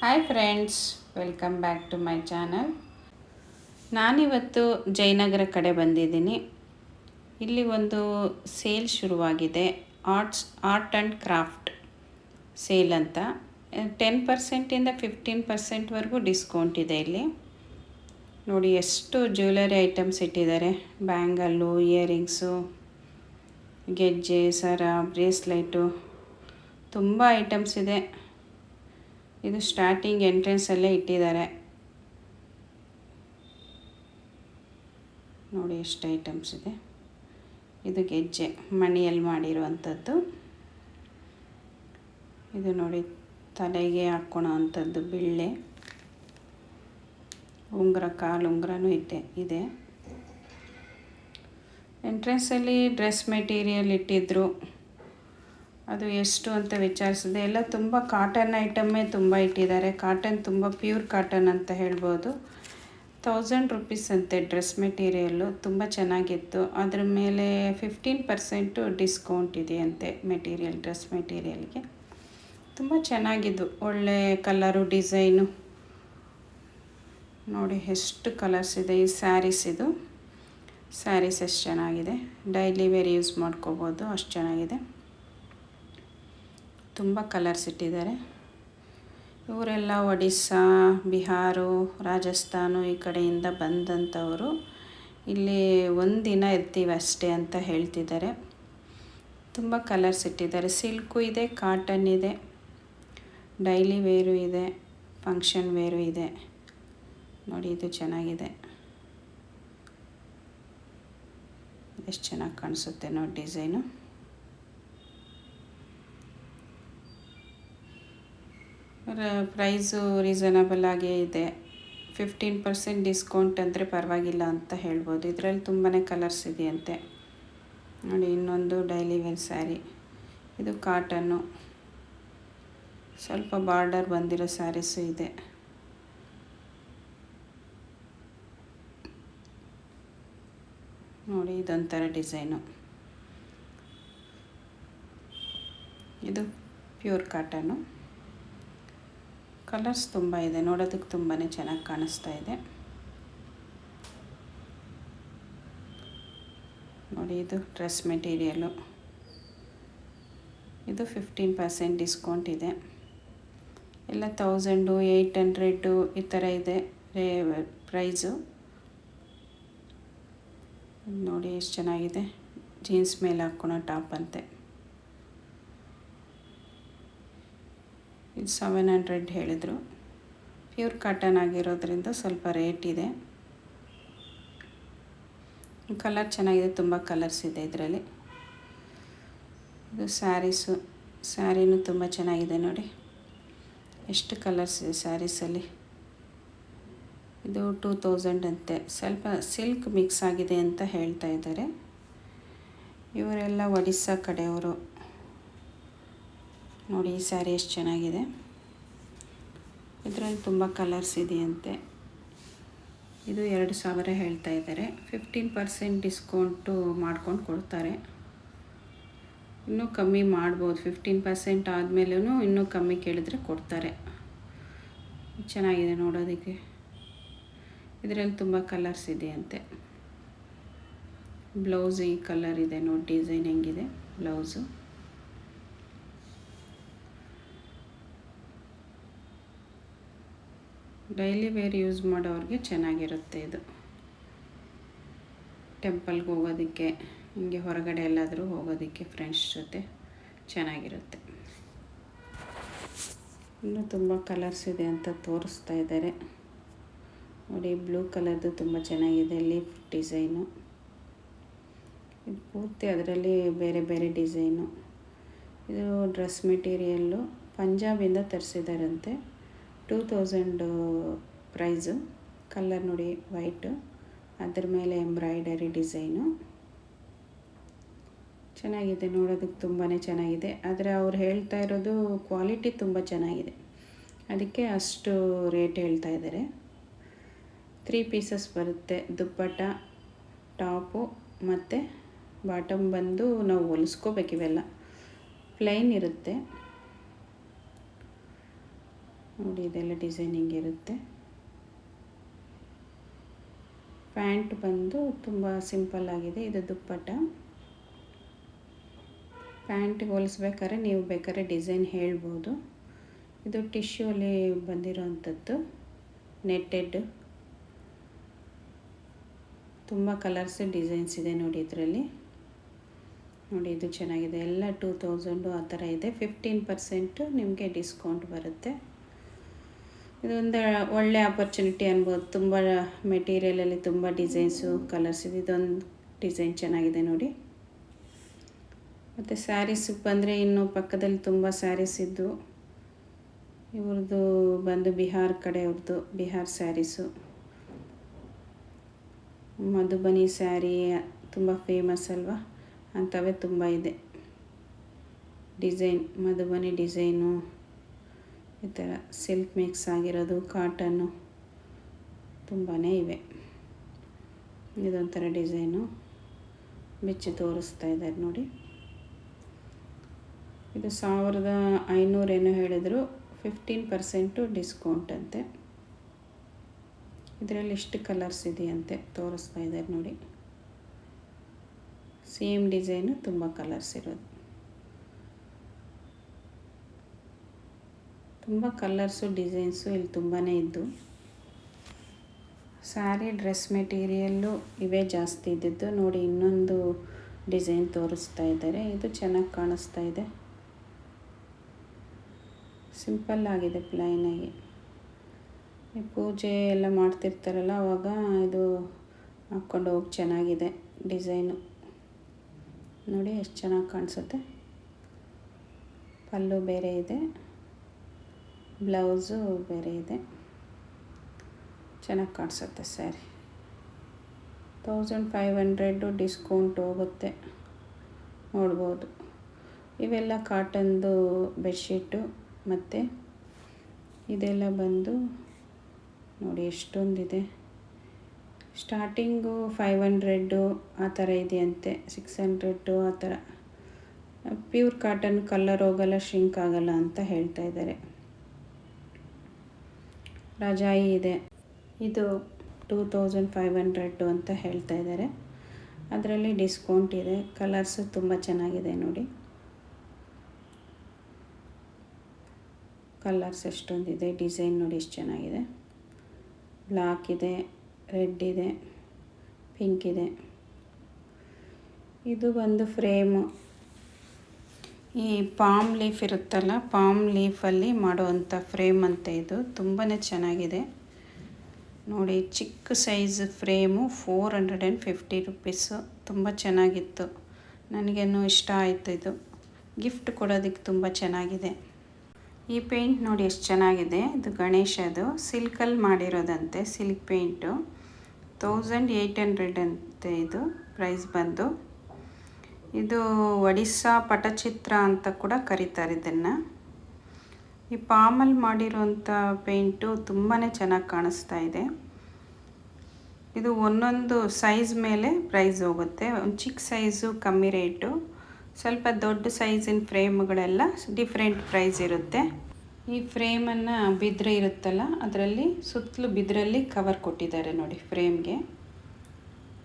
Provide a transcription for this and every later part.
Hi friends welcome back to my channel ನಾನಿವತ್ತು ಜಯನಗರ ಕಡೆ ಬಂದಿದ್ದೀನಿ. ಇಲ್ಲಿ ಒಂದು ಸೇಲ್ ಶುರುವಾಗಿದೆ. Arts art and craft sale ಅಂತ. ಟೆನ್ ಪರ್ಸೆಂಟಿಂದ ಫಿಫ್ಟೀನ್ ಪರ್ಸೆಂಟ್ವರೆಗೂ ಡಿಸ್ಕೌಂಟ್ ಇದೆ ಇಲ್ಲಿ. ನೋಡಿ ಎಷ್ಟು ಜ್ಯುವೆಲರಿ ಐಟಮ್ಸ್ ಇಟ್ಟಿದ್ದಾರೆ. ಬ್ಯಾಂಗಲ್ಲು ಇಯರಿಂಗ್ಸು ಗೆಜ್ಜೆ, ಸರ ಬ್ರೇಸ್ಲೈಟು ತುಂಬ ಐಟಮ್ಸ್ ಇದೆ. ಇದು ಸ್ಟಾರ್ಟಿಂಗ್ ಎಂಟ್ರೆನ್ಸಲ್ಲೇ ಇಟ್ಟಿದ್ದಾರೆ. ನೋಡಿ ಎಷ್ಟು ಐಟಮ್ಸ್ ಇದೆ. ಇದು ಗೆಜ್ಜೆ, ಮಣಿಯಲ್ಲಿ ಮಾಡಿರುವಂಥದ್ದು. ಇದು ನೋಡಿ ತಲೆಗೆ ಹಾಕ್ಕೊಳೋ ಅಂಥದ್ದು ಬಿಳ್ಳೆ. ಉಂಗುರ, ಕಾಲು ಉಂಗುರನೂ ಇದೆ. ಇದೆ ಎಂಟ್ರೆನ್ಸಲ್ಲಿ ಡ್ರೆಸ್ ಮೆಟೀರಿಯಲ್ ಇಟ್ಟಿದ್ದರು ಅದು ಎಷ್ಟು ಅಂತ ವಿಚಾರಿಸಿದೆ ಎಲ್ಲ ತುಂಬ ಕಾಟನ್ ಐಟಮ್ಮೇ ತುಂಬ ಇಟ್ಟಿದ್ದಾರೆ. ಕಾಟನ್ ತುಂಬ ಪ್ಯೂರ್ ಕಾಟನ್ ಅಂತ ಹೇಳ್ಬೋದು. ತೌಸಂಡ್ ರುಪೀಸ್ ಅಂತೆ ಡ್ರೆಸ್ ಮೆಟೀರಿಯಲ್ಲು ತುಂಬ ಚೆನ್ನಾಗಿತ್ತು. ಅದ್ರ ಮೇಲೆ ಫಿಫ್ಟೀನ್ ಪರ್ಸೆಂಟು ಡಿಸ್ಕೌಂಟ್ ಇದೆಯಂತೆ ಮೆಟೀರಿಯಲ್ ಡ್ರೆಸ್ ಮೆಟೀರಿಯಲ್ಗೆ ತುಂಬ ಚೆನ್ನಾಗಿದ್ದು. ಒಳ್ಳೆ ಕಲರು ಡಿಸೈನು ನೋಡಿ ಎಷ್ಟು ಕಲರ್ಸ್ ಇದೆ. ಈ ಸ್ಯಾರೀಸ್ ಇದು. ಸ್ಯಾರೀಸ್ ಎಷ್ಟು ಚೆನ್ನಾಗಿದೆ. ಡೈಲಿ ವೇರ್ ಯೂಸ್ ಮಾಡ್ಕೋಬೋದು. ಅಷ್ಟು ಚೆನ್ನಾಗಿದೆ. ತುಂಬ ಕಲರ್ಸ್ ಇಟ್ಟಿದ್ದಾರೆ. ಇವರೆಲ್ಲ ಒಡಿಸ್ಸಾ, ಬಿಹಾರು, ರಾಜಸ್ಥಾನು ಈ ಕಡೆಯಿಂದ ಬಂದಂಥವರು. ಇಲ್ಲಿ ಒಂದಿನ ಇರ್ತೀವಿ ಅಷ್ಟೇ ಅಂತ ಹೇಳ್ತಿದ್ದಾರೆ. ತುಂಬ ಕಲರ್ಸ್ ಇಟ್ಟಿದ್ದಾರೆ. ಸಿಲ್ಕು ಇದೆ ಕಾಟನ್ ಇದೆ ಡೈಲಿ ವೇರು ಇದೆ ಫಂಕ್ಷನ್ ವೇರು ಇದೆ. ನೋಡಿ ಇದು ಚೆನ್ನಾಗಿದೆ. ಎಷ್ಟು ಚೆನ್ನಾಗಿ ಕಾಣಿಸುತ್ತೆ ನೋಡಿ ಡಿಸೈನು ಪ್ರೈಸು ರೀಸನಬಲ್ ಆಗೇ ಇದೆ. ಫಿಫ್ಟೀನ್ ಪರ್ಸೆಂಟ್ ಡಿಸ್ಕೌಂಟ್ ಅಂದರೆ ಪರವಾಗಿಲ್ಲ ಅಂತ ಹೇಳ್ಬೋದು. ಇದರಲ್ಲಿ ತುಂಬಾ ಕಲರ್ಸ್ ಇದೆಯಂತೆ. ನೋಡಿ, ಇನ್ನೊಂದು ಡೈಲಿ ವೇರ್ ಸ್ಯಾರಿ ಇದು ಕಾಟನ್ನು ಸ್ವಲ್ಪ ಬಾರ್ಡರ್ ಬಂದಿರೋ ಸ್ಯಾರೀಸು ಇದೆ. ನೋಡಿ, ಇದೊಂಥರ ಡಿಸೈನು ಇದು ಪ್ಯೂರ್ ಕಾಟನ್ನು ಕಲರ್ಸ್ ತುಂಬ ಇದೆ, ನೋಡೋದಕ್ಕೆ ತುಂಬಾ ಚೆನ್ನಾಗಿ ಕಾಣಿಸ್ತಾ ಇದೆ. ನೋಡಿ, ಇದು ಡ್ರೆಸ್ ಮೆಟೀರಿಯಲು. ಇದು ಫಿಫ್ಟೀನ್ ಪರ್ಸೆಂಟ್ ಡಿಸ್ಕೌಂಟ್ ಇದೆ. ಎಲ್ಲ ತೌಸಂಡು ಏಯ್ಟ್ ಹಂಡ್ರೆಡ್ಡು ಈ ಥರ ಇದೆ, ರೇ, ಪ್ರೈಸು. ನೋಡಿ, ಎಷ್ಟು ಚೆನ್ನಾಗಿದೆ. ಜೀನ್ಸ್ ಮೇಲೆ ಹಾಕ್ಕೊಳೋ ಟಾಪ್ ಅಂತೆ. ಇದು ಸೆವೆನ್ ಹಂಡ್ರೆಡ್ ಹೇಳಿದರು. ಪ್ಯೂರ್ ಕಾಟನ್ ಆಗಿರೋದ್ರಿಂದ ಸ್ವಲ್ಪ ರೇಟ್ ಇದೆ. ಕಲರ್ ಚೆನ್ನಾಗಿದೆ, ತುಂಬ ಕಲರ್ಸ್ ಇದೆ ಇದರಲ್ಲಿ. ಇದು ಸ್ಯಾರೀಸು ಸ್ಯಾರಿನೂ ತುಂಬ ಚೆನ್ನಾಗಿದೆ ನೋಡಿ. ಎಷ್ಟು ಕಲರ್ಸ್ ಇದೆ ಸ್ಯಾರೀಸಲ್ಲಿ ಇದು ಟೂ ತೌಸಂಡ್ ಅಂತೆ. ಸ್ವಲ್ಪ ಸಿಲ್ಕ್ ಮಿಕ್ಸ್ ಆಗಿದೆ ಅಂತ ಹೇಳ್ತಾ ಇದ್ದಾರೆ. ಇವರೆಲ್ಲ ಒಡಿಸ್ಸಾ ಕಡೆಯವರು. ನೋಡಿ, ಈ ಸ್ಯಾರಿ ಎಷ್ಟು ಚೆನ್ನಾಗಿದೆ. ಇದರಲ್ಲಿ ತುಂಬ ಕಲರ್ಸ್ ಇದೆಯಂತೆ. ಇದು ಎರಡು ಸಾವಿರ ಹೇಳ್ತಾ ಇದ್ದಾರೆ. ಫಿಫ್ಟೀನ್ ಪರ್ಸೆಂಟ್ ಡಿಸ್ಕೌಂಟು ಮಾಡ್ಕೊಂಡು ಕೊಡ್ತಾರೆ. ಇನ್ನೂ ಕಮ್ಮಿ ಮಾಡ್ಬೋದು. ಫಿಫ್ಟೀನ್ ಪರ್ಸೆಂಟ್ ಆದಮೇಲೂ ಇನ್ನೂ ಕಮ್ಮಿ ಕೇಳಿದರೆ ಕೊಡ್ತಾರೆ. ಚೆನ್ನಾಗಿದೆ ನೋಡೋದಕ್ಕೆ. ಇದರಲ್ಲಿ ತುಂಬ ಕಲರ್ಸ್ ಇದೆಯಂತೆ. ಬ್ಲೌಸ್ ಈ ಕಲರ್ ಇದೆ ನೋಡಿ ಡಿಸೈನ್ ಹೆಂಗಿದೆ. ಬ್ಲೌಸು ಡೈಲಿ ವೇರ್ ಯೂಸ್ ಮಾಡೋರಿಗೆ ಚೆನ್ನಾಗಿರುತ್ತೆ ಇದು. ಟೆಂಪಲ್ಗೆ ಹೋಗೋದಕ್ಕೆ, ಹಿಂಗೆ ಹೊರಗಡೆ ಎಲ್ಲಾದರೂ ಹೋಗೋದಕ್ಕೆ ಫ್ರೆಂಡ್ಸ್ ಜೊತೆ ಚೆನ್ನಾಗಿರುತ್ತೆ. ಇನ್ನೂ ತುಂಬ ಕಲರ್ಸ್ ಇದೆ ಅಂತ ತೋರಿಸ್ತಾ ಇದ್ದಾರೆ. ನೋಡಿ, ಬ್ಲೂ ಕಲರ್ದು ತುಂಬ ಚೆನ್ನಾಗಿದೆ ಲೀಫ್ ಡಿಸೈನು. ಇದು ಪೂರ್ತಿ ಅದರಲ್ಲಿ ಬೇರೆ ಬೇರೆ ಡಿಸೈನು. ಇದು ಡ್ರೆಸ್ ಮೆಟೀರಿಯಲ್ಲು ಪಂಜಾಬಿಂದ ತರಿಸಿದಾರಂತೆ ಟೂ ತೌಸಂಡ್ ಪ್ರೈಸು ಕಲ್ಲರ್ ನೋಡಿ ವೈಟು ಅದ್ರ ಮೇಲೆ ಎಂಬ್ರಾಯ್ಡರಿ ಡಿಸೈನು ಚೆನ್ನಾಗಿದೆ, ನೋಡೋದಕ್ಕೆ ತುಂಬಾ ಚೆನ್ನಾಗಿದೆ. ಆದರೆ ಅವ್ರು ಹೇಳ್ತಾ ಇರೋದು ಕ್ವಾಲಿಟಿ ತುಂಬ ಚೆನ್ನಾಗಿದೆ. ಅದಕ್ಕೆ ಅಷ್ಟು ರೇಟ್ ಹೇಳ್ತಾ ಇದ್ದಾರೆ. ತ್ರೀ ಪೀಸಸ್ ಬರುತ್ತೆ, ದುಪ್ಪಟ್ಟ ಟಾಪು ಮತ್ತು ಬಾಟಮ್ ಬಂದು ನಾವು ಹೊಲಿಸ್ಕೋಬೇಕಿವೆಲ್ಲ ಪ್ಲೈನ್ ಇರುತ್ತೆ. ನೋಡಿ, ಇದೆಲ್ಲ ಡಿಸೈನಿಂಗ್ ಇರುತ್ತೆ. ಪ್ಯಾಂಟ್ ಬಂದು ತುಂಬ ಸಿಂಪಲ್ ಆಗಿದೆ, ಇದು ದುಪ್ಪಟ್ಟ. ಪ್ಯಾಂಟ್ ಹೋಲಿಸ್ಬೇಕಾದ್ರೆ ನೀವು ಬೇಕಾದ್ರೆ ಡಿಸೈನ್ ಹೇಳ್ಬೋದು. ಇದು ಟಿಶ್ಯೂಲಿ ಬಂದಿರೋವಂಥದ್ದು ನೆಟ್ಟೆಡ್. ತುಂಬ ಕಲರ್ಸ್ ಡಿಸೈನ್ಸ್ ಇದೆ ನೋಡಿ ಇದರಲ್ಲಿ. ನೋಡಿ, ಇದು ಚೆನ್ನಾಗಿದೆ. ಎಲ್ಲ ಟೂ ತೌಸಂಡು ಆ ಥರ ಇದೆ. ಫಿಫ್ಟೀನ್ ಪರ್ಸೆಂಟು ನಿಮಗೆ ಡಿಸ್ಕೌಂಟ್ ಬರುತ್ತೆ. ಇದೊಂದು ಒಳ್ಳೆ ಆಪರ್ಚುನಿಟಿ ಅನ್ಬೋದು. ತುಂಬ ಮೆಟೀರಿಯಲಲ್ಲಿ ತುಂಬ ಡಿಸೈನ್ಸು ಕಲರ್ಸ್ ಇದೆ. ಇದೊಂದು ಡಿಸೈನ್ ಚೆನ್ನಾಗಿದೆ ನೋಡಿ. ಮತ್ತು ಸ್ಯಾರೀಸ್ ಬಂದರೆ ಇನ್ನು ಪಕ್ಕದಲ್ಲಿ ತುಂಬ ಸ್ಯಾರೀಸ್ ಇದ್ದು ಇವ್ರದ್ದು ಬಂದು ಬಿಹಾರ್ ಕಡೆಯವ್ರದ್ದು ಬಿಹಾರ್ ಸ್ಯಾರೀಸು ಮಧುಬನಿ ಸ್ಯಾರಿ ತುಂಬ ಫೇಮಸ್ ಅಲ್ವಾ? ಅಂಥವೇ ತುಂಬ ಇದೆ. ಡಿಸೈನ್ ಮಧುಬನಿ ಡಿಸೈನು ಈ ಥರ ಸಿಲ್ಕ್ ಮಿಕ್ಸ್ ಆಗಿರೋದು, ಕಾಟನ್ನು ತುಂಬಾ ಇವೆ. ಇದೊಂಥರ ಡಿಸೈನು ಬಿಚ್ಚಿ ತೋರಿಸ್ತಾ ಇದ್ದಾರೆ ನೋಡಿ. ಇದು ಸಾವಿರದ ಐನೂರೇನೋ ಹೇಳಿದರು, ಫಿಫ್ಟೀನ್ ಪರ್ಸೆಂಟು ಡಿಸ್ಕೌಂಟ್ ಅಂತೆ. ಇದರಲ್ಲಿ ಎಷ್ಟು ಕಲರ್ಸ್ ಇದೆಯಂತೆ ತೋರಿಸ್ತಾ ಇದ್ದಾರೆ ನೋಡಿ. ಸೇಮ್ ಡಿಸೈನು, ತುಂಬ ಕಲರ್ಸ್ ಇರೋದು. ತುಂಬ ಕಲರ್ಸು ಡಿಸೈನ್ಸು ಇಲ್ಲಿ ತುಂಬಾ ಇದ್ದು. ಸ್ಯಾರಿ ಡ್ರೆಸ್ ಮೆಟೀರಿಯಲ್ಲು ಇವೇ ಜಾಸ್ತಿ ಇದ್ದಿದ್ದು. ನೋಡಿ ಇನ್ನೊಂದು ಡಿಸೈನ್ ತೋರಿಸ್ತಾ ಇದ್ದಾರೆ. ಇದು ಚೆನ್ನಾಗಿ ಕಾಣಿಸ್ತಾ ಇದೆ. ಸಿಂಪಲ್ ಆಗಿದೆ ಪ್ಲೈನಾಗಿ ಪೂಜೆ ಎಲ್ಲ ಮಾಡ್ತಿರ್ತಾರಲ್ಲ, ಅವಾಗ ಇದು ಹಾಕ್ಕೊಂಡು ಹೋಗಿ ಚೆನ್ನಾಗಿದೆ ಡಿಸೈನು ನೋಡಿ ಎಷ್ಟು ಚೆನ್ನಾಗಿ ಕಾಣಿಸುತ್ತೆ. ಪಲ್ಲು ಬೇರೆ ಇದೆ. ಬ್ಲೌಸು ಬೇರೆ ಇದೆ. ಚೆನ್ನಾಗಿ ಕಾಣಿಸುತ್ತೆ sari. Thousand five hundred discount ಹೋಗುತ್ತೆ. ನೋಡ್ಬೋದು. ಇವೆಲ್ಲ ಕಾಟನ್ದು ಬೆಡ್ಶೀಟು ಮತ್ತು ಇದೆಲ್ಲ ಬಂದು ನೋಡಿ ಎಷ್ಟೊಂದಿದೆ. ಸ್ಟಾರ್ಟಿಂಗು ಫೈವ್ ಹಂಡ್ರೆಡ್ಡು ಆ ಥರ ಇದೆಯಂತೆ. ಸಿಕ್ಸ್ ಹಂಡ್ರೆಡ್ಡು ಆ ಥರ. ಪ್ಯೂರ್ ಕಾಟನ್ ಕಲ್ಲರ್ ಹೋಗಲ್ಲ ಶ್ರಿಂಕ್ ಆಗಲ್ಲ ಅಂತ ಹೇಳ್ತಾ ಇದ್ದಾರೆ. ರಜಾಯಿ ಇದೆ. ಇದು ಟೂ ತೌಸಂಡ್ ಫೈವ್ ಹಂಡ್ರೆಡ್ಡು ಅಂತ ಹೇಳ್ತಾ ಇದ್ದಾರೆ ಅದರಲ್ಲಿ ಡಿಸ್ಕೌಂಟ್ ಇದೆ. ಕಲರ್ಸು ತುಂಬ ಚೆನ್ನಾಗಿದೆ ನೋಡಿ. ಕಲರ್ಸ್ ಎಷ್ಟೊಂದಿದೆ. ಡಿಸೈನ್ ನೋಡಿ ಎಷ್ಟು ಚೆನ್ನಾಗಿದೆ. ಬ್ಲ್ಯಾಕ್ ಇದೆ, ರೆಡ್ ಇದೆ, ಪಿಂಕ್ ಇದೆ. ಇದು ಬಂದು ಫ್ರೇಮು. ಈ ಪಾಮ್ ಲೀಫ್ ಇರುತ್ತಲ್ಲ ಪಾಮ್ ಲೀಫಲ್ಲಿ ಮಾಡುವಂಥ ಫ್ರೇಮ್ ಅಂತ ಇದು. ತುಂಬಾ ಚೆನ್ನಾಗಿದೆ. ನೋಡಿ, ಚಿಕ್ಕ size frame four hundred and fifty rupees ತುಂಬ ಚೆನ್ನಾಗಿತ್ತು. ನನಗೇನು ಇಷ್ಟ ಆಯಿತು ಇದು. ಗಿಫ್ಟ್ ಕೊಡೋದಕ್ಕೆ ತುಂಬ ಚೆನ್ನಾಗಿದೆ. ಈ ಪೇಂಟ್ ನೋಡಿ ಎಷ್ಟು ಚೆನ್ನಾಗಿದೆ. ಇದು ಗಣೇಶದು ಸಿಲ್ಕಲ್ಲಿ ಮಾಡಿರೋದಂತೆ silk paint thousand eight hundred ಅಂತೆ ಇದು ಪ್ರೈಸ್ ಬಂದು. ಇದು ಒಡಿಸ್ಸಾ ಪಟಚಿತ್ರ ಅಂತ ಕೂಡ ಕರೀತಾರೆ ಇದನ್ನು. ಈ ಪಾಮಲ್ಲಿ ಮಾಡಿರುವಂಥ ಪೇಂಟು ತುಂಬಾ ಚೆನ್ನಾಗಿ ಕಾಣಿಸ್ತಾ ಇದೆ. ಇದು ಒಂದೊಂದು ಸೈಜ್ ಮೇಲೆ ಪ್ರೈಸ್ ಹೋಗುತ್ತೆ. ಒಂದು ಚಿಕ್ಕ ಸೈಜು ಕಮ್ಮಿ ರೇಟು ಸ್ವಲ್ಪ ದೊಡ್ಡ ಸೈಜಿನ ಫ್ರೇಮ್ಗಳೆಲ್ಲ ಡಿಫ್ರೆಂಟ್ ಪ್ರೈಸ್ ಇರುತ್ತೆ. ಈ ಫ್ರೇಮನ್ನು ಬಿದ್ರೆ ಇರುತ್ತಲ್ಲ, ಅದರಲ್ಲಿ ಸುತ್ತಲೂ ಬಿದ್ರಲ್ಲಿ ಕವರ್ ಕೊಟ್ಟಿದ್ದಾರೆ ನೋಡಿ ಫ್ರೇಮ್ಗೆ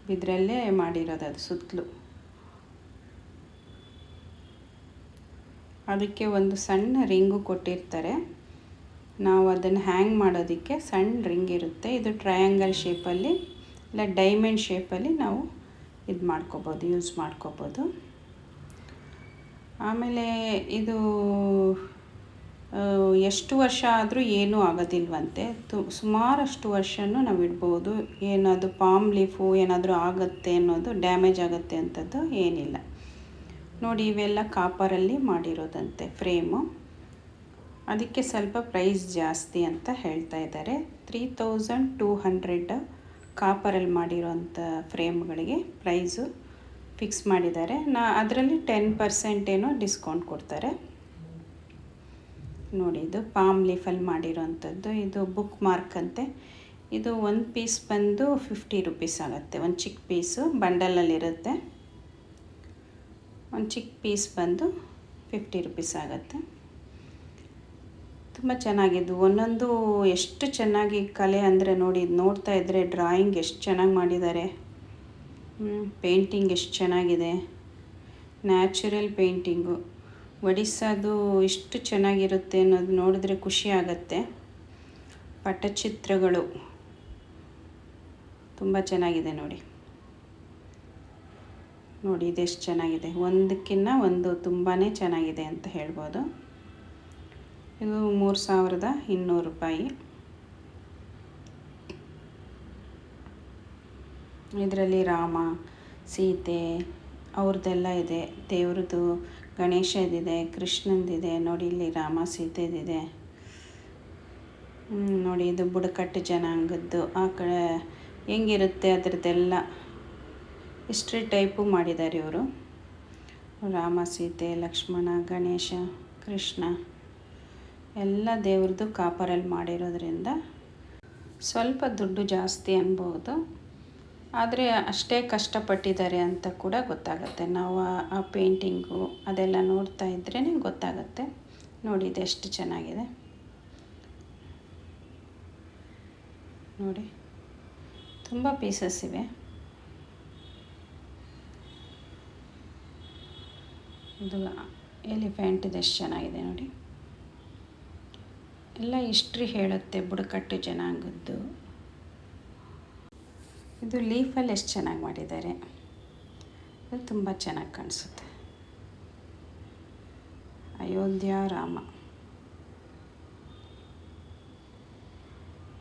ಬಿದ್ರಲ್ಲೇ ಮಾಡಿರೋದು ಅದು ಸುತ್ತಲೂ. ಅದಕ್ಕೆ ಒಂದು ಸಣ್ಣ ರಿಂಗು ಕೊಟ್ಟಿರ್ತಾರೆ. ನಾವು ಅದನ್ನು ಹ್ಯಾಂಗ್ ಮಾಡೋದಕ್ಕೆ ಸಣ್ಣ ರಿಂಗ್ ಇರುತ್ತೆ. ಇದು ಟ್ರಯಾಂಗಲ್ ಶೇಪಲ್ಲಿ ಇಲ್ಲ ಡೈಮಂಡ್ ಶೇಪಲ್ಲಿ ನಾವು ಇದು ಮಾಡ್ಕೋಬೋದು ಯೂಸ್ ಮಾಡ್ಕೋಬೋದು. ಆಮೇಲೆ ಇದು ಎಷ್ಟು ವರ್ಷ ಆದರೂ ಏನೂ ಆಗೋದಿಲ್ವಂತೆ. ತು, ಸುಮಾರಷ್ಟು ವರ್ಷನೂ ನಾವು ಇಡ್ಬೋದು. ಏನಾದರೂ ಪಾಮ್ ಲೀಫು ಏನಾದರೂ ಆಗುತ್ತೆ ಅನ್ನೋದು ಡ್ಯಾಮೇಜ್ ಆಗುತ್ತೆ ಅಂಥದ್ದು ಏನಿಲ್ಲ. ನೋಡಿ ಇವೆಲ್ಲ ಕಾಪರಲ್ಲಿ ಮಾಡಿರೋದಂತೆ ಫ್ರೇಮು. ಅದಕ್ಕೆ ಸ್ವಲ್ಪ ಪ್ರೈಸ್ ಜಾಸ್ತಿ ಅಂತ ಹೇಳ್ತಾ ಇದ್ದಾರೆ. ತ್ರೀ ತೌಸಂಡ್ ಟೂ ಹಂಡ್ರೆಡ್ ಕಾಪರಲ್ಲಿ ಮಾಡಿರೋಂಥ ಫ್ರೇಮ್ಗಳಿಗೆ ಪ್ರೈಸು ಫಿಕ್ಸ್ ಮಾಡಿದ್ದಾರೆ. ನಾ ಅದರಲ್ಲಿ ಟೆನ್ ಪರ್ಸೆಂಟ್ ಏನೋ ಡಿಸ್ಕೌಂಟ್ ಕೊಡ್ತಾರೆ. ನೋಡಿ, ಇದು ಪಾಮ್ ಲೀಫಲ್ಲಿ ಮಾಡಿರೋಂಥದ್ದು. ಇದು ಬುಕ್ ಮಾರ್ಕ್ ಅಂತೆ. ಇದು ಒಂದು ಪೀಸ್ ಬಂದು ಫಿಫ್ಟಿ ರುಪೀಸ್ ಆಗುತ್ತೆ. ಒಂದು ಚಿಕ್ಕ ಪೀಸು ಬಂಡಲಲ್ಲಿರುತ್ತೆ. ಒಂದು ಚಿಕ್ಕ ಪೀಸ್ ಬಂದು ಫಿಫ್ಟಿ ರುಪೀಸ್ ಆಗುತ್ತೆ. ತುಂಬ ಚೆನ್ನಾಗಿದ್ದು. ಒಂದೊಂದು ಎಷ್ಟು ಚೆನ್ನಾಗಿ ಕಲೆ ಅಂದರೆ ನೋಡಿ ನೋಡ್ತಾ ಇದ್ದರೆ ಡ್ರಾಯಿಂಗ್ ಎಷ್ಟು ಚೆನ್ನಾಗಿ ಮಾಡಿದ್ದಾರೆ. ಪೇಂಟಿಂಗ್ ಎಷ್ಟು ಚೆನ್ನಾಗಿದೆ. ನ್ಯಾಚುರಲ್ ಪೇಂಟಿಂಗು ಒಡಿಸ್ಸಾದು ಇಷ್ಟು ಚೆನ್ನಾಗಿರುತ್ತೆ ಅನ್ನೋದು ನೋಡಿದ್ರೆ ಖುಷಿ ಆಗುತ್ತೆ. ಪಟಚಿತ್ರಗಳು. ತುಂಬ ಚೆನ್ನಾಗಿದೆ ನೋಡಿ. ನೋಡಿ, ಇದೆಷ್ಟು ಚೆನ್ನಾಗಿದೆ. ಒಂದಕ್ಕಿಂತ ಒಂದು ತುಂಬಾ ಚೆನ್ನಾಗಿದೆ ಅಂತ ಹೇಳ್ಬೋದು. ಇದು ಮೂರು ಸಾವಿರದ ಇನ್ನೂರು ರೂಪಾಯಿ. ಇದರಲ್ಲಿ ರಾಮ, ಸೀತೆ, ಅವ್ರದ್ದೆಲ್ಲ ಇದೆ. ದೇವ್ರದ್ದು ಗಣೇಶದಿದೆ ಕೃಷ್ಣಂದಿದೆ. ನೋಡಿ, ಇಲ್ಲಿ ರಾಮ ಸೀತೆದಿದೆ ನೋಡಿ, ಇದು ಬುಡಕಟ್ಟು ಜನಾಂಗದ್ದು. ಆ ಕಡೆ ಹೆಂಗಿರುತ್ತೆ ಅದರದ್ದೆಲ್ಲ? ಹಿಸ್ಟ್ರಿ ಟೈಪು ಮಾಡಿದ್ದಾರೆ ಇವರು. ರಾಮ, ಸೀತೆ, ಲಕ್ಷ್ಮಣ, ಗಣೇಶ, ಕೃಷ್ಣ ಎಲ್ಲ ದೇವ್ರದ್ದು ಕಾಪರಲ್ಲಿ ಮಾಡಿರೋದ್ರಿಂದ ಸ್ವಲ್ಪ ದುಡ್ಡು ಜಾಸ್ತಿ ಅನ್ಬೋದು. ಆದರೆ ಅಷ್ಟೇ ಕಷ್ಟಪಟ್ಟಿದ್ದಾರೆ ಅಂತ ಕೂಡ ಗೊತ್ತಾಗುತ್ತೆ. ನಾವು ಆ ಪೇಂಟಿಂಗು ಅದೆಲ್ಲ ನೋಡ್ತಾ ಇದ್ರೇ ಗೊತ್ತಾಗುತ್ತೆ. ನೋಡಿ ಎಷ್ಟು ಚೆನ್ನಾಗಿದೆ. ನೋಡಿ, ತುಂಬ ಪೀಸಸ್ ಇವೆ. ಇದು ಎಲಿಫೆಂಟ್ ಎಷ್ಟು ಚೆನ್ನಾಗಿದೆ ನೋಡಿ. ಎಲ್ಲ ಹಿಸ್ಟ್ರಿ ಹೇಳುತ್ತೆ ಬುಡಕಟ್ಟು ಜನಾಂಗದ್ದು. ಇದು ಲೀಫಲ್ಲಿ ಎಷ್ಟು ಚೆನ್ನಾಗಿ ಮಾಡಿದ್ದಾರೆ. ಅದು ತುಂಬ ಚೆನ್ನಾಗಿ ಕಾಣಿಸುತ್ತೆ. ಅಯೋಧ್ಯ ರಾಮ.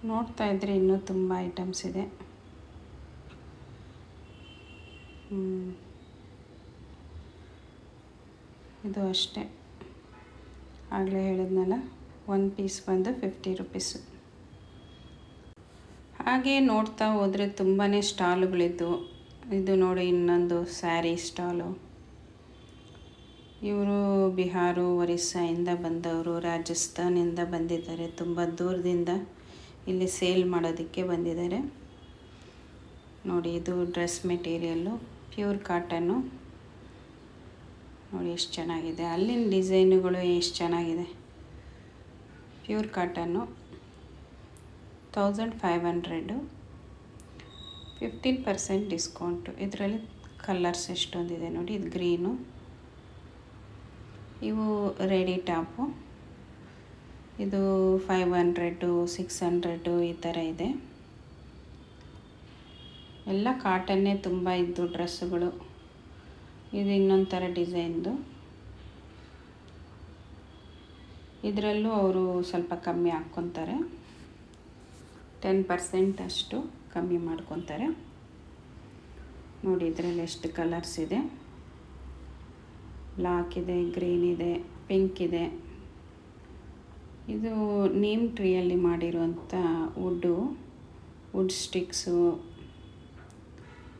ನೋಡ್ತಾ ಇದ್ದರೆ ಇನ್ನೂ ತುಂಬ ಐಟಮ್ಸ್ ಇದೆ. ಇದು ಅಷ್ಟೇ. ಆಗಲೇ ಹೇಳಿದ್ನಲ್ಲ ಒನ್ ಪೀಸ್ ಬಂದು ಫಿಫ್ಟಿ ರುಪೀಸು ಹಾಗೆ ನೋಡ್ತಾ ಹೋದರೆ ತುಂಬಾ ಸ್ಟಾಲುಗಳಿದ್ದವು ಇದು ನೋಡಿ ಇನ್ನೊಂದು ಸ್ಯಾರಿ ಸ್ಟಾಲು. ಇವರು ಬಿಹಾರ ಒರಿಸ್ಸಾಯಿಂದ ಬಂದವರು, ರಾಜಸ್ಥಾನಿಂದ ಬಂದಿದ್ದಾರೆ. ತುಂಬ ದೂರದಿಂದ ಇಲ್ಲಿ ಸೇಲ್ ಮಾಡೋದಕ್ಕೆ ಬಂದಿದ್ದಾರೆ. ನೋಡಿ, ಇದು ಡ್ರೆಸ್ ಮೆಟೀರಿಯಲ್ಲು, ಪ್ಯೂರ್ ಕಾಟನ್ನು. ನೋಡಿ ಎಷ್ಟು ಚೆನ್ನಾಗಿದೆ. ಅಲ್ಲಿನ ಡಿಸೈನುಗಳು ಎಷ್ಟು ಚೆನ್ನಾಗಿದೆ. Pure cotton thousand five hundred. Fifteen percent discount. ಇದರಲ್ಲಿ ಕಲರ್ಸ್ ಎಷ್ಟೊಂದಿದೆ ನೋಡಿ, ಇದು ಗ್ರೀನು. ಇವು ರೆಡಿ ಟಾಪು. ಇದು ಫೈವ್ ಹಂಡ್ರೆಡು, ಸಿಕ್ಸ್ ಹಂಡ್ರೆಡು ಈ ಥರ ಇದೆ. ಎಲ್ಲ ಕಾಟನ್ನೇ ತುಂಬ ಇದ್ದು ಡ್ರೆಸ್ಸುಗಳು. ಇದು ಇನ್ನೊಂದು ಥರ ಡಿಸೈನ್ದು. ಇದರಲ್ಲೂ ಅವರು ಸ್ವಲ್ಪ ಕಮ್ಮಿ ಹಾಕ್ಕೊತಾರೆ. ಟೆನ್ ಪರ್ಸೆಂಟ್ ಅಷ್ಟು ಕಮ್ಮಿ ಮಾಡ್ಕೊತಾರೆ. ನೋಡಿ ಇದರಲ್ಲಿ ಎಷ್ಟು ಕಲರ್ಸ್ ಇದೆ. ಬ್ಲಾಕ್ ಇದೆ, ಗ್ರೀನ್ ಇದೆ, ಪಿಂಕ್ ಇದೆ. ಇದು ನೀಮ್ ಟ್ರೀಯಲ್ಲಿ ಮಾಡಿರುವಂಥ ವುಡ್ಡು, ವುಡ್ ಸ್ಟಿಕ್ಸು,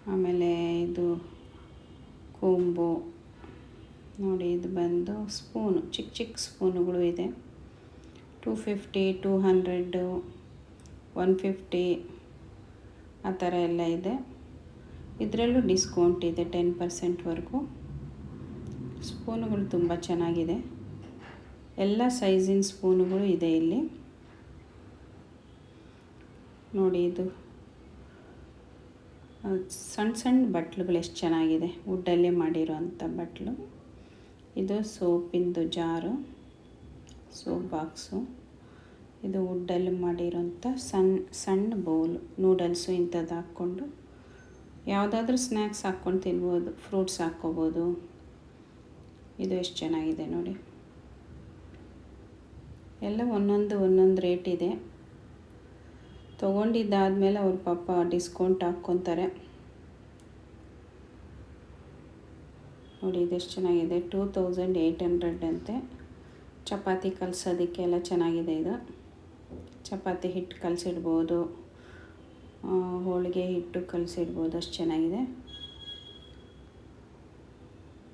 ಆಮೇಲೆ ಇದು ಕೊಂಬು. ನೋಡಿ, ಇದು ಬಂದು ಸ್ಪೂನು, ಚಿಕ್ಕ ಚಿಕ್ಕ ಸ್ಪೂನುಗಳು ಇದೆ. Two fifty, two hundred one fifty, ಆ ಥರ ಎಲ್ಲ ಇದೆ. ಇದರಲ್ಲೂ ಡಿಸ್ಕೌಂಟ್ ಇದೆ ಟೆನ್ ಪರ್ಸೆಂಟ್ವರೆಗೂ ಸ್ಪೂನುಗಳು ತುಂಬ ಚೆನ್ನಾಗಿದೆ. ಎಲ್ಲ ಸೈಜಿನ ಸ್ಪೂನುಗಳು ಇದೆ ಇಲ್ಲಿ. ನೋಡಿ, ಇದು ಸಣ್ಣ ಸಣ್ಣ ಬಟ್ಲುಗಳು ಎಷ್ಟು ಚೆನ್ನಾಗಿದೆ, ವುಡ್ಡಲ್ಲೇ ಮಾಡಿರೋವಂಥ ಬಟ್ಲು. ಇದು ಸೋಪಿಂದು ಜಾರು, ಸೋಪ್ ಬಾಕ್ಸು. ಇದು ವುಡ್ಡಲ್ಲಿ ಮಾಡಿರೋಂಥ ಸಣ್ಣ ಸಣ್ಣ ಬೌಲು, ನೂಡಲ್ಸು ಇಂಥದ್ದು ಹಾಕ್ಕೊಂಡು ಯಾವುದಾದ್ರೂ ಸ್ನ್ಯಾಕ್ಸ್ ಹಾಕ್ಕೊಂಡು ತಿನ್ಬೋದು, ಫ್ರೂಟ್ಸ್ ಹಾಕ್ಕೋಬೋದು. ಇದು ಎಷ್ಟು ಚೆನ್ನಾಗಿದೆ ನೋಡಿ. ಎಲ್ಲ ಒಂದೊಂದು ಒಂದೊಂದು ರೇಟ್ ಇದೆ. ತೊಗೊಂಡಿದ್ದಾದಮೇಲೆ ಅವ್ರ ಪಾಪ ಡಿಸ್ಕೌಂಟ್ ಹಾಕ್ಕೊತಾರೆ. ನೋಡಿ, ಇದೆಷ್ಟು ಚೆನ್ನಾಗಿದೆ. ಟೂ ತೌಸಂಡ್ ಏಯ್ಟ್ ಹಂಡ್ರೆಡ್ ಅಂತೆ. ಚಪಾತಿ ಕಲಸೋದಕ್ಕೆಲ್ಲ ಚೆನ್ನಾಗಿದೆ ಇದು. ಚಪಾತಿ ಹಿಟ್ಟು ಕಲಸಿಡ್ಬೋದು. ಹೋಳಿಗೆ ಹಿಟ್ಟು ಕಲಸಿಡ್ಬೋದು. ಅಷ್ಟು ಚೆನ್ನಾಗಿದೆ.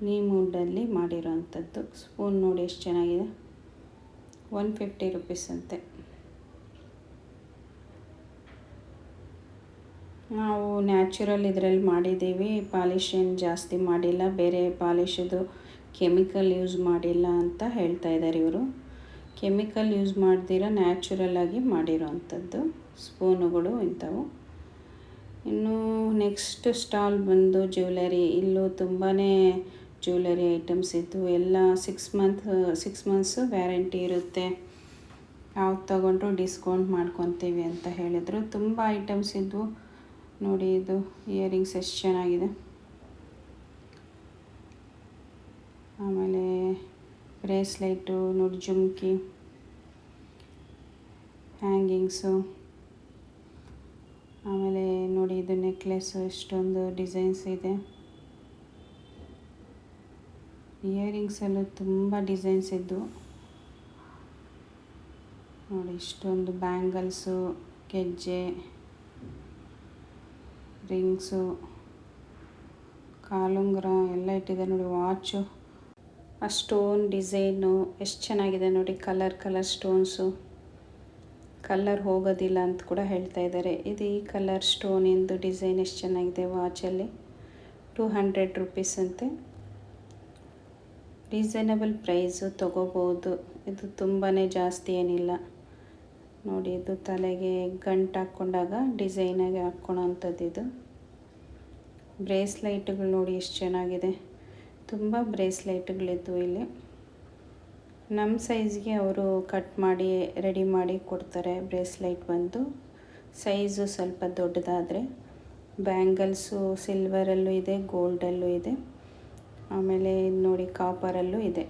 ನೀಮ್ ವುಡ್ಡಲ್ಲಿ ಮಾಡಿರೋವಂಥದ್ದು ಸ್ಪೂನ್ ನೋಡಿ ಎಷ್ಟು ಚೆನ್ನಾಗಿದೆ. ಒನ್ ಫಿಫ್ಟಿ ರುಪೀಸ್ ಅಂತೆ. ನಾವು ನ್ಯಾಚುರಲ್ ಇದರಲ್ಲಿ ಮಾಡಿದ್ದೀವಿ ಪಾಲಿಶ್ ಏನು ಜಾಸ್ತಿ ಮಾಡಿಲ್ಲ, ಬೇರೆ ಪಾಲಿಶದು ಕೆಮಿಕಲ್ ಯೂಸ್ ಮಾಡಿಲ್ಲ ಅಂತ ಹೇಳ್ತಾ ಇದ್ದಾರೆ ಇವರು. ಕೆಮಿಕಲ್ ಯೂಸ್ ಮಾಡ್ದಿರ ನ್ಯಾಚುರಲ್ ಆಗಿ ಮಾಡಿರೋವಂಥದ್ದು ಸ್ಪೂನುಗಳು ಇಂಥವು. ಇನ್ನು ನೆಕ್ಸ್ಟ್ ಸ್ಟಾಲ್ ಬಂದು ಜ್ಯುವೆಲರಿ, ಇಲ್ಲೂ ತುಂಬಾ ಜ್ಯುವೆಲರಿ ಐಟಮ್ಸ್ ಇದ್ದು, ಎಲ್ಲ six month, six months warranty ಇರುತ್ತೆ. ಯಾವ್ದು ತೊಗೊಂಡ್ರು ಡಿಸ್ಕೌಂಟ್ ಮಾಡ್ಕೊತೀವಿ ಅಂತ ಹೇಳಿದರು. ತುಂಬ ಐಟಮ್ಸ್ ಇದ್ವು ನೋಡಿ, ಇದು ಇಯರಿಂಗ್ಸ್ ಎಷ್ಟು ಚೆನ್ನಾಗಿದೆ ಆಮೇಲೆ ಬ್ರೇಸ್ಲೈಟು ನೋಡಿ ಜುಮ್ಕಿ ಹ್ಯಾಂಗಿಂಗ್ಸು. ಆಮೇಲೆ ನೋಡಿ, ಇದು ನೆಕ್ಲೆಸ್ಸು, ಎಷ್ಟೊಂದು ಡಿಸೈನ್ಸ್ ಇದೆ. ಇಯರಿಂಗ್ಸಲ್ಲೂ ತುಂಬ ಡಿಸೈನ್ಸ್ ಇದ್ದವು ನೋಡಿ, ಇಷ್ಟೊಂದು ಬ್ಯಾಂಗಲ್ಸು ಗೆಜ್ಜೆ ರಿಂಗ್ಸು, ಕಾಲುಂಗುರ ಎಲ್ಲ ಇಟ್ಟಿದೆ ನೋಡಿ, ವಾಚು. ಆ ಸ್ಟೋನ್ ಡಿಸೈನು ಎಷ್ಟು ಚೆನ್ನಾಗಿದೆ ನೋಡಿ, ಕಲರ್ ಕಲರ್ ಸ್ಟೋನ್ಸು. ಕಲರ್ ಹೋಗೋದಿಲ್ಲ ಅಂತ ಕೂಡ ಹೇಳ್ತಾ ಇದ್ದಾರೆ. ಇದು ಈ ಕಲರ್ ಸ್ಟೋನಿಂದು ಡಿಸೈನ್ ಎಷ್ಟು ಚೆನ್ನಾಗಿದೆ ವಾಚಲ್ಲಿ. ಟೂ ಹಂಡ್ರೆಡ್ ರುಪೀಸ್ ಅಂತೆ. ರೀಸನಬಲ್ ಪ್ರೈಸು ತೊಗೋಬೋದು. ಇದು ತುಂಬಾ ಜಾಸ್ತಿ ಏನಿಲ್ಲ. ನೋಡಿ, ಇದು ತಲೆಗೆ ಗಂಟು ಹಾಕ್ಕೊಂಡಾಗ ಡಿಸೈನಾಗಿ ಹಾಕ್ಕೊಳೋಂಥದ್ದು ಇದು. ಬ್ರೇಸ್ಲೈಟ್ಗಳು ನೋಡಿ ಎಷ್ಟು ಚೆನ್ನಾಗಿದೆ. ತುಂಬ ಬ್ರೇಸ್ಲೈಟ್ಗಳಿದ್ದವು ಇಲ್ಲಿ. ನಮ್ಮ ಸೈಜ್ಗೆ ಅವರು ಕಟ್ ಮಾಡಿ, ರೆಡಿ ಮಾಡಿ ಕೊಡ್ತಾರೆ ಬ್ರೇಸ್ಲೈಟ್ ಬಂದು. ಸೈಜು ಸ್ವಲ್ಪ ದೊಡ್ಡದಾದರೆ. ಬ್ಯಾಂಗಲ್ಸು ಸಿಲ್ವರಲ್ಲೂ ಇದೆ, ಗೋಲ್ಡಲ್ಲೂ ಇದೆ. ಆಮೇಲೆ ನೋಡಿ ಕಾಪರಲ್ಲೂ ಇದೆ.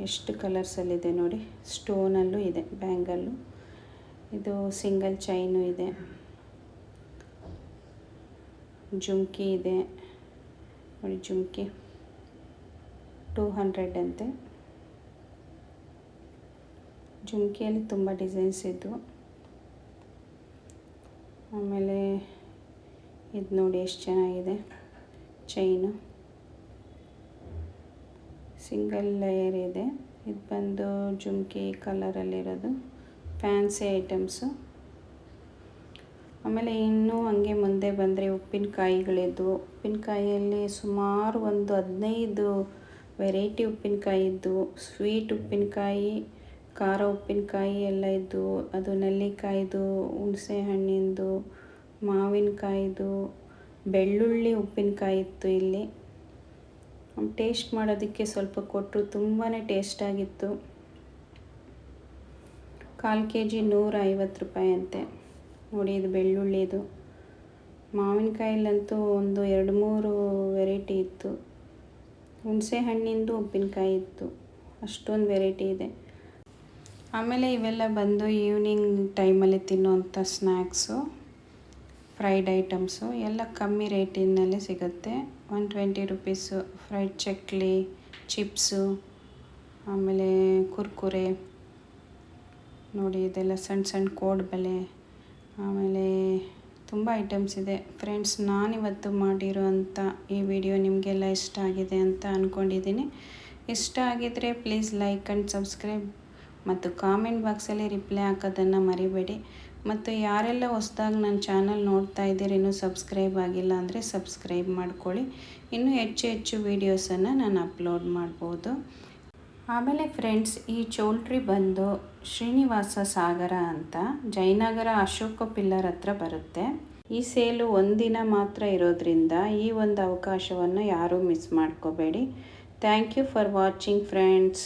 ಎಷ್ಟು ಕಲರ್ಸಲ್ಲಿದೆ ನೋಡಿ. ಸ್ಟೋನಲ್ಲೂ ಇದೆ, ಬ್ಯಾಂಗಲ್ಲು. ಇದು ಸಿಂಗಲ್ ಚೈನು ಇದೆ. ಜುಮ್ಕಿ ಇದೆ. ನೋಡಿ ಜುಮ್ಕಿ. ಟೂ ಹಂಡ್ರೆಡ್ ಅಂತೆ. ಜುಮ್ಕಿಯಲ್ಲಿ ತುಂಬ ಡಿಸೈನ್ಸ್ ಇದ್ದವು ಆಮೇಲೆ ಇದು ನೋಡಿ ಎಷ್ಟು ಚೆನ್ನಾಗಿದೆ. ಚೈನು. ಸಿಂಗಲ್ ಲೇಯರ್ ಇದೆ ಇದು ಬಂದು ಜುಮ್ಕಿ ಕಲರಲ್ಲಿರೋದು. Fancy items. ಆಮೇಲೆ ಇನ್ನೂ ಹಂಗೆ ಮುಂದೆ ಬಂದರೆ ಉಪ್ಪಿನಕಾಯಿಗಳಿದ್ದು. ಉಪ್ಪಿನಕಾಯಿಯಲ್ಲಿ ಸುಮಾರು ಒಂದು ಹದಿನೈದು ವೆರೈಟಿ ಉಪ್ಪಿನಕಾಯಿ ಇದ್ದು ಸ್ವೀಟ್ ಉಪ್ಪಿನಕಾಯಿ, ಖಾರ ಉಪ್ಪಿನಕಾಯಿ ಎಲ್ಲ ಇದ್ದು, ಅದು ನೆಲ್ಲಿಕಾಯ್ದು, ಹುಣಸೆ ಹಣ್ಣಿಂದು, ಮಾವಿನಕಾಯಿದು, ಬೆಳ್ಳುಳ್ಳಿ ಉಪ್ಪಿನಕಾಯಿ ಇತ್ತು ಇಲ್ಲಿ. ಟೇಸ್ಟ್ ಮಾಡೋದಕ್ಕೆ ಸ್ವಲ್ಪ ಕೊಟ್ಟರು ತುಂಬಾ ಟೇಸ್ಟಾಗಿತ್ತು ಕಾಲು ಕೆ ಜಿ ನೂರ ಐವತ್ತು ರೂಪಾಯಿ ಅಂತೆ. ನೋಡಿ ಇದು ಬೆಳ್ಳುಳ್ಳಿದು ಮಾವಿನಕಾಯಲ್ಲಂತೂ ಒಂದು ಎರಡು ಮೂರು ವೆರೈಟಿ ಇತ್ತು. ಹುಣಸೆ ಹಣ್ಣಿಂದು ಉಪ್ಪಿನಕಾಯಿ ಇತ್ತು. ಅಷ್ಟೊಂದು ವೆರೈಟಿ ಇದೆ. ಆಮೇಲೆ ಇವೆಲ್ಲ ಬಂದು ಈವ್ನಿಂಗ್ ಟೈಮಲ್ಲಿ ತಿನ್ನುವಂಥ ಸ್ನ್ಯಾಕ್ಸು ಫ್ರೈಡ್ ಐಟಮ್ಸು ಎಲ್ಲ ಕಮ್ಮಿ ರೇಟಿನಲ್ಲಿ ಸಿಗುತ್ತೆ. One twenty rupees fried chakli, chips, ಆಮೇಲೆ ಕುರ್ಕುರೆ, ನೋಡಿ ಇದೆಲ್ಲ ಸಣ್ಣ ಸಣ್ಣ ಬೆಲೆ. ಆಮೇಲೆ ತುಂಬ ಐಟಮ್ಸ್ ಇದೆ. ಫ್ರೆಂಡ್ಸ್ ನಾನಿವತ್ತು ಮಾಡಿರೋಂಥ ಈ ವಿಡಿಯೋ ನಿಮಗೆಲ್ಲ ಇಷ್ಟ ಆಗಿದೆ ಅಂತ ಅಂದ್ಕೊಂಡಿದ್ದೀನಿ ಇಷ್ಟ ಆಗಿದ್ದರೆ ಪ್ಲೀಸ್ ಲೈಕ್ ಆ್ಯಂಡ್ ಸಬ್ಸ್ಕ್ರೈಬ್ ಮತ್ತು ಕಾಮೆಂಟ್ ಬಾಕ್ಸಲ್ಲಿ ರಿಪ್ಲೈ ಹಾಕೋದನ್ನು ಮರಿಬೇಡಿ. ಮತ್ತು ಯಾರೆಲ್ಲ ಹೊಸ್ದಾಗಿ ನನ್ನ ಚಾನಲ್ ನೋಡ್ತಾ ಇದ್ದೀರಿ, ಇನ್ನೂ ಸಬ್ಸ್ಕ್ರೈಬ್ ಆಗಿಲ್ಲ ಅಂದರೆ ಸಬ್ಸ್ಕ್ರೈಬ್ ಮಾಡ್ಕೊಳ್ಳಿ. ಇನ್ನೂ ಹೆಚ್ಚು ಹೆಚ್ಚು ವೀಡಿಯೋಸನ್ನು ನಾನು ಅಪ್ಲೋಡ್ ಮಾಡ್ಬೋದು. ಆಮೇಲೆ ಫ್ರೆಂಡ್ಸ್ ಈ ಚೋಲ್ಟ್ರಿ ಬಂದು ಶ್ರೀನಿವಾಸ ಸಾಗರ ಅಂತ ಜಯನಗರ ಅಶೋಕ ಪಿಲ್ಲರ್ ಹತ್ರ ಬರುತ್ತೆ. ಈ ಸೇಲು ಒಂದಿನ ಮಾತ್ರ ಇರೋದ್ರಿಂದ ಈ ಒಂದು ಅವಕಾಶವನ್ನು ಯಾರೂ ಮಿಸ್ ಮಾಡ್ಕೋಬೇಡಿ. Thank you for watching friends